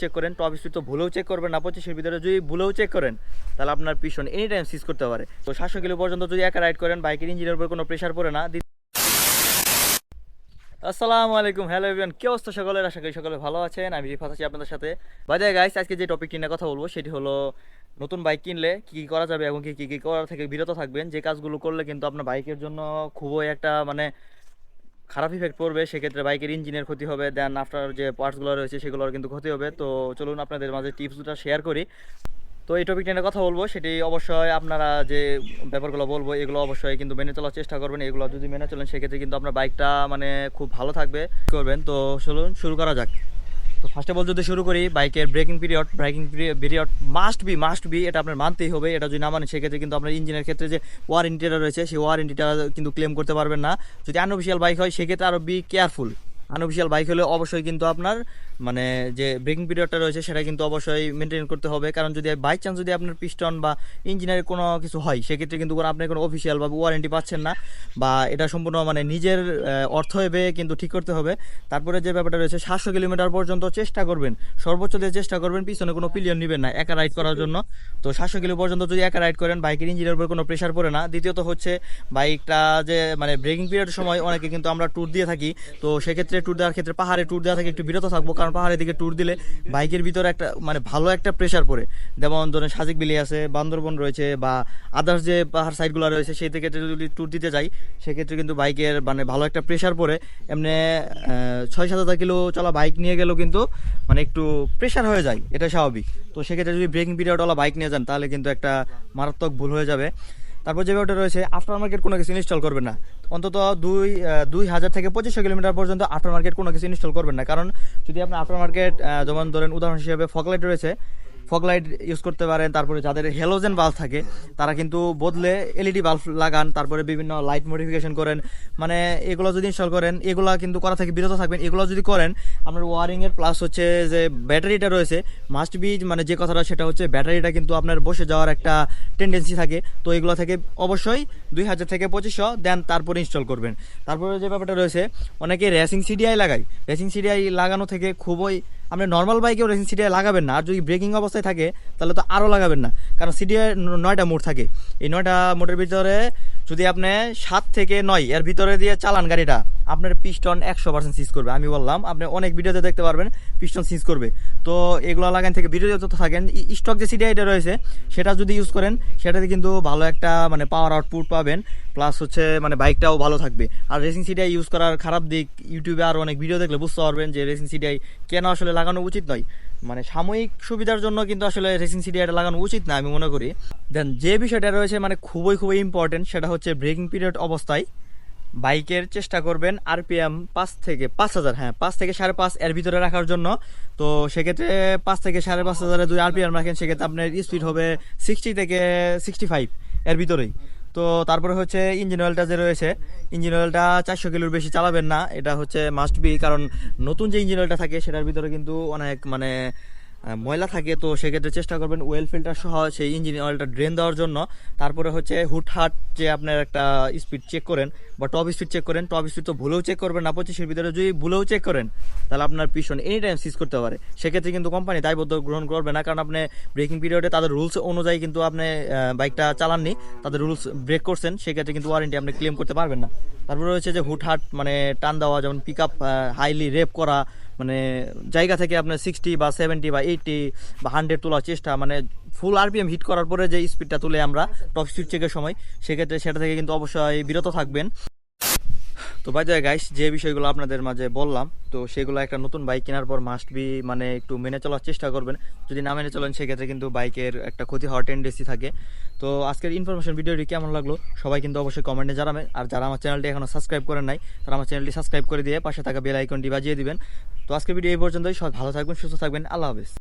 Check করেন top speed তো ভুলেও চেক করবেন, না পঁচিশের ভিতরে যদি ভুলেও চেক করেন, তাহলে আপনার পিছন এনি টাইম সিজ করতে পারে। তো সাতশো কিলো পর্যন্ত যদি একা রাইড করেন বাইকের ইঞ্জিনের উপর কোনো প্রেশার পড়ে না আসসালামু আলাইকুম হ্যালো এভরিওয়ান কি অবস্থা সকলের? আশা করি সকলে ভালো আছেন, আমি রিফাত আছি আপনাদের সাথে। বাজে গাইস আজকে যে টপিকটি নিয়ে কথা বলব, সেটি হলো নতুন বাইক কিনলে কি কী করা যাবে এবং কী কী কি করা থেকে বিরত থাকবেন, যে কাজগুলো করলে কিন্তু আপনার বাইকের জন্য খুবই একটা মানে খারাপ ইফেক্ট পড়বে, সেক্ষেত্রে বাইকের ইঞ্জিনের ক্ষতি হবে দেন আফটার যে পার্টসগুলো রয়েছে, সেগুলোর কিন্তু ক্ষতি হবে। তো চলুন আপনাদের মাঝে টিপস দুটা শেয়ার করি। তো এই টপিকটা নিয়ে কথা বলব, সেটি অবশ্যই আপনারা যে ব্যাপারগুলো বলব, এগুলো অবশ্যই কিন্তু মেনে চলার চেষ্টা করবেন। এগুলো যদি মেনে চলেন, সেক্ষেত্রে কিন্তু আপনার বাইকটা মানে খুব ভালো থাকবে। করবেন? তো চলুন শুরু করা যাক। তো ফার্স্ট অফ অল যদি শুরু করি, বাইকের breaking period breaking period must be must be এটা আপনার মানতেই হবে, এটা যদি না মানে সেক্ষেত্রে কিন্তু আপনার ইঞ্জিনের ক্ষেত্রে যে ওয়ারেন্টিটা রয়েছে, সেই ওয়ারেন্টিটা কিন্তু ক্লেম করতে পারবেন না। যদি আনঅফিসিয়াল বাইক হয়, সেক্ষেত্রে আরও বি কেয়ারফুল আনঅফিসিয়াল বাইক হলে অবশ্যই কিন্তু আপনার মানে যে ব্রেকিং পিরিয়ডটা রয়েছে সেটা কিন্তু অবশ্যই মেনটেন করতে হবে। কারণ যদি বাই চান্স যদি আপনার পিস্টন বা ইঞ্জিনের কোনো কিছু হয়, সেক্ষেত্রে কিন্তু কোনো আপনি কোনো অফিসিয়াল বা ওয়ারেন্টি পাচ্ছেন না বা এটা সম্পূর্ণ মানে নিজের অর্থ এবে কিন্তু ঠিক করতে হবে। তারপরে যে ব্যাপারটা রয়েছে, সাতশো কিলোমিটার পর্যন্ত চেষ্টা করবেন। সর্বোচ্চ দিয়ে চেষ্টা করবেন, পিছনে কোনো পিলিয়ন নেবেন না, একা রাইড করার জন্য। তো সাতশো কিলো পর্যন্ত যদি একা রাইড করেন বাইকের ইঞ্জিনের উপর কোনো প্রেশার পড়ে না। দ্বিতীয়ত হচ্ছে বাইকটা যে মানে ব্রেকিং পিরিয়ডের সময় অনেকে কিন্তু আমরা ট্যুর দিয়ে থাকি। তো সেক্ষেত্রে ট্যুর দেওয়ার ক্ষেত্রে পাহাড়ে ট্যুর দেওয়া থেকে একটু বিরত থাকব। কারণ পাহাড়ের দিকে ট্যুর দিলে বাইকের ভিতরে একটা মানে ভালো একটা প্রেশার পড়ে। যেমন ধরেন সাজিক বিলি আছে, বান্দরবন রয়েছে বা আদার্স যে পাহাড় সাইডগুলো রয়েছে, সেই থেকে যদি ট্যুর দিতে যাই, সেক্ষেত্রে কিন্তু বাইকের মানে ভালো একটা প্রেশার পড়ে। এমনি ছয় সাত হাজার কিলো চলা বাইক নিয়ে গেলেও কিন্তু মানে একটু প্রেশার হয়ে যায়, এটা স্বাভাবিক। তো সেক্ষেত্রে যদি ব্রেকিং পিরিয়ডওয়ালা বাইক নিয়ে যান, তাহলে কিন্তু একটা মারাত্মক ভুল হয়ে যাবে। তারপর যে ব্যাপারটা রয়েছে আফটার মার্কেট কোনো কিছু ইনস্টল করবেন না। অন্তত দুই দুই হাজার থেকে পঁচিশশো কিলোমিটার পর্যন্ত আফটার মার্কেট কোনো কিছু ইনস্টল করবেন না। কারণ যদি আপনি আফটার মার্কেট যেমন ধরেন উদাহরণ হিসেবে ফকলাইট রয়েছে ফগলাইট ইউজ করতে পারেন, তারপরে যাদের হেলোজেন বাল্ব থাকে, তারা কিন্তু বদলে এলইডি বাল্ব লাগান, তারপরে বিভিন্ন লাইট মডিফিকেশন করেন। মানে এগুলো যদি ইনস্টল করেন, এগুলো কিন্তু করা থেকে বিরত থাকবেন। এগুলো যদি করেন, আপনার ওয়ারিংয়ের প্লাস হচ্ছে যে ব্যাটারিটা রয়েছে মাস্ট বি মানে যে কথাটা সেটা হচ্ছে ব্যাটারিটা কিন্তু আপনার বসে যাওয়ার একটা টেন্ডেন্সি থাকে। তো এগুলো থেকে অবশ্যই দুই হাজার থেকে পঁচিশশো দেন, তারপরে ইনস্টল করবেন। তারপরে যে ব্যাপারটা রয়েছে, অনেকে রেসিং সিডিআই লাগায়। রেসিং সিডিআই লাগানো থেকে খুবই আপনি নর্মাল বাইকেও রেসিং সিডিআই লাগাবেন না। আর যদি ব্রেকিং অবস্থায় থাকে, তাহলে তো আরও লাগাবেন না। কারণ সিডিআই নয়টা মোড থাকে। এই নয়টা মোডের ভিতরে যদি আপনি সাত থেকে নয়, এর ভিতরে দিয়ে চালান গাড়িটা। আপনার পিস্টন একশো পার্সেন্ট সিজ করবে। আমি বললাম, আপনি অনেক ভিডিওতে দেখতে পারবেন পিস্টন সিজ করবে। তো এগুলো লাগান থেকে ভিডিওতে তো থাকেন। স্টক যে সিডিআইটা রয়েছে, সেটা যদি ইউজ করেন, সেটাতে কিন্তু ভালো একটা মানে পাওয়ার আউটপুট পাবেন। প্লাস হচ্ছে মানে বাইকটাও ভালো থাকবে। আর রেসিং সিডিআই ইউজ করার খারাপ দিক ইউটিউবে আর অনেক ভিডিও দেখলে বুঝতে পারবেন যে রেসিং সিডিআই কেন আসলে লাগানো উচিত নয়। মানে সাময়িক সুবিধার জন্য কিন্তু আসলে রেসিং সিডিআইটা লাগানো উচিত না, আমি মনে করি। দেন যে বিষয়টা রয়েছে মানে খুবই খুবই ইম্পর্টেন্ট সেটা হচ্ছে ব্রেকিং পিরিয়ড অবস্থায়। বাইকের চেষ্টা করবেন আরপিএম পাঁচ থেকে পাঁচ হাজার হ্যাঁ পাঁচ থেকে সাড়ে পাঁচ এর ভিতরে রাখার জন্য। তো সেক্ষেত্রে পাঁচ থেকে সাড়ে পাঁচ হাজারে যদি আরপিএম রাখেন, সেক্ষেত্রে আপনার স্পিড হবে সিক্সটি থেকে সিক্সটি ফাইভ এর ভিতরেই। তো তারপরে হচ্ছে ইঞ্জিন অয়েলটা যে রয়েছে ইঞ্জিন অয়েলটা চারশো কিলোর বেশি চালাবেন না, এটা হচ্ছে মাস্ট বি কারণ নতুন যে ইঞ্জিন অয়েলটা থাকে, সেটার ভিতরে কিন্তু অনেক মানে ময়লা থাকে, তো সেক্ষেত্রে চেষ্টা করবেন ওয়েল ফিল্টার সহ সেই ইঞ্জিন অয়েলটা ড্রেন দেওয়ার জন্য। তারপরে হচ্ছে হুটহাট যে আপনার একটা স্পিড চেক করেন বা টপ স্পিড চেক করেন। টপ স্পিড তো ভুলেও চেক করবেন না, পঁচিশের ভিতরে যদি ভুলেও চেক করেন, তাহলে আপনার পিছন এনি টাইম সিজ করতে পারে। সেক্ষেত্রে কিন্তু কোম্পানি দায়বদ্ধ গ্রহণ করবে না, কারণ আপনি ব্রেকিং পিরিয়ডে তাদের রুলস অনুযায়ী কিন্তু আপনি বাইকটা চালাননি, তাদের রুলস ব্রেক করছেন, সেক্ষেত্রে কিন্তু ওয়ারেন্টি আপনি ক্লেম করতে পারবেন না। তারপরে রয়েছে যে হুটহাট মানে টান দেওয়া, যেমন পিক আপ হাইলি রেপ করা মানে জায়গা থেকে আপনার সিক্সটি বা সেভেন্টি বা এইটি বা হান্ড্রেড তোলার চেষ্টা মানে ফুল আরপিএম হিট করার পরে যে স্পিডটা তুলে আমরা টপ স্পিড চেকের সময়, সেক্ষেত্রে সেটা থেকে কিন্তু অবশ্যই বিরত থাকবেন। তো বাই দ্য গাইস যে বিষয়গুলো আপনাদের মাঝে বললাম, তো সেগুলো একটা নতুন বাইক কেনার পর মাস্ট বি মানে একটু মেনে চলার চেষ্টা করবেন। যদি না মেনে চলেন, সেক্ষেত্রে কিন্তু বাইকের একটা ক্ষতি হওয়ার টেন্ডেন্সি থাকে। তো আজকের ইনফরমেশন ভিডিওটি কেমন লাগল? সবাই কিন্তু অবশ্যই কমেন্টে জানাবেন। আর যারা আমার চ্যানেলটি এখনও সাবস্ক্রাইব করেন নাই, তারা আমার চ্যানেলটি সাবস্ক্রাইব করে দিয়ে পাশে থাকা বেল আইকনটি বাজিয়ে দিবেন। তো আজকের ভিডিও এই পর্যন্তই। সবাই ভালো থাকবেন, সুস্থ থাকবেন। আল্লাহ হাফেজ।